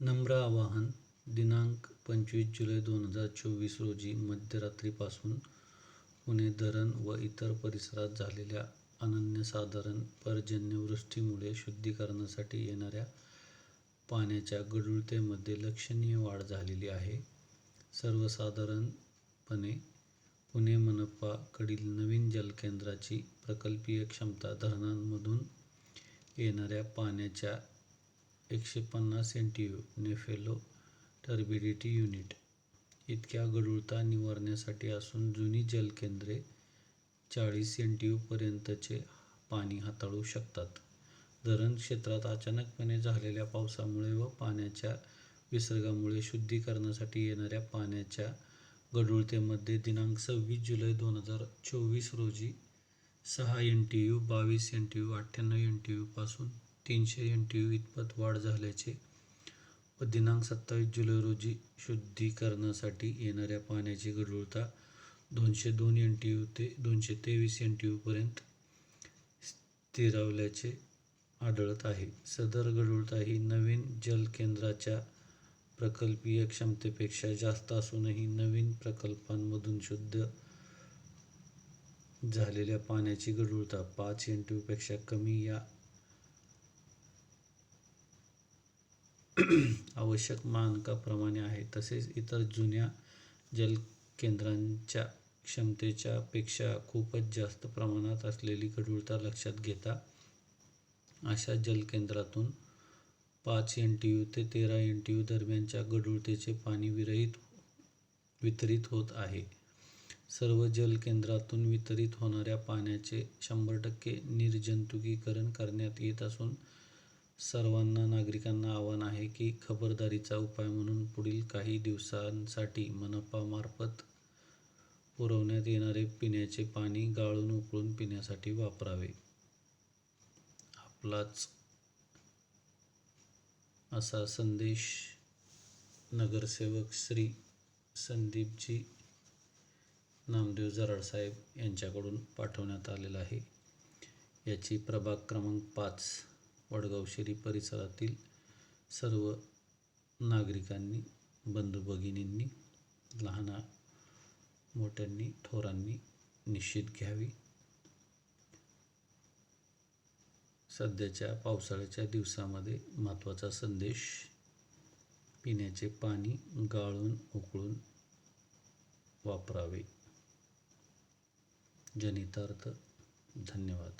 नम्र आवाहन दिनांक पंचवीस जुलै दोन हजार चोवीस रोजी मध्यरात्रीपासून पुणे धरण व इतर परिसरात झालेल्या अनन्यसाधारण पर्जन्यवृष्टीमुळे शुद्धीकरणासाठी येणाऱ्या पाण्याच्या गढूळतेमध्ये लक्षणीय वाढ झालेली आहे. सर्वसाधारणपणे पुणे मनपाकडील नवीन जलकेंद्राची प्रकल्पीय क्षमता धरणांमधून येणाऱ्या पाण्याच्या एकशे पन्नास सेंटीयू (नेफेलो टर्बिडिटी युनिट) इतक्या गढूळता निवारण्यासाठी असून जुनी जलकेंद्रे चाळीस सेंटीयूपर्यंतचे पाणी हाताळू शकतात. धरण क्षेत्रात अचानकपणे झालेल्या पावसामुळे व पाण्याच्या विसर्गामुळे शुद्धीकरणासाठी येणाऱ्या पाण्याच्या गढूळतेमध्ये दिनांक सव्वीस जुलै दोन हजार चोवीस रोजी सहा एन टी यू बावीस एमटीयू, अठ्ठ्याण्णव एन टी पासून तीनशे एन टी यू इतपत वाढ झाल्याचे व दिनांक सत्तावीस जुलै रोजी शुद्धीकरणासाठी येणाऱ्या पाण्याची गढूळता दोनशे दोन एन टी यू ते दोनशे तेवीस एन टी यूपर्यंत स्थिरावल्याचे आढळत आहे. सदर गढूळता ही नवीन जलकेंद्राच्या प्रकल्पीय क्षमतेपेक्षा जास्त असूनही नवीन प्रकल्पांमधून शुद्ध झालेल्या पाण्याची गढूळता पाच एन टी यूपेक्षा कमी या आवश्यक मानकाप्रमाणे आहे. तसेच इतर जुन्या जलकेंद्रांच्या क्षमतेच्या पेक्षा खूपच जास्त प्रमाणात असलेली गढूळता लक्षात घेता अशा जलकेंद्रातून पाच एमटीयू ते तेरा एमटीयू दरम्यानच्या गढूळतेचे पाणी विरहित वितरित होत आहे. सर्व जलकेंद्रातून वितरित होणाऱ्या पाण्याचे शंभर टक्के निर्जंतुकीकरण करण्यात येत असून सर्वांना नागरिकांना आवाहन आहे की खबरदारीचा उपाय म्हणून पुढील काही दिवसांसाठी मनपा मार्फत पुरवण्यात येणारे पिण्याचे पाणी गाळून उकळून पिण्यासाठी वापरावे. आपलाच असा संदेश नगरसेवक श्री. संदीपजी नामदेव जराडसाहेब यांच्याकडून पाठवण्यात आलेला आहे. याची प्रभाग क्रमांक पाच वडगावशेरी परिसरातील सर्व नागरिकांनी, बंधू-भगिनींनी, लहाना मोठ्यांनी, थोरांनी निश्चित घ्यावी. सध्याच्या पावसाळ्याच्या दिवसामध्ये महत्त्वाचा संदेश पिण्याचे पाणी गाळून उकळून वापरावे. जनितार्थ, धन्यवाद.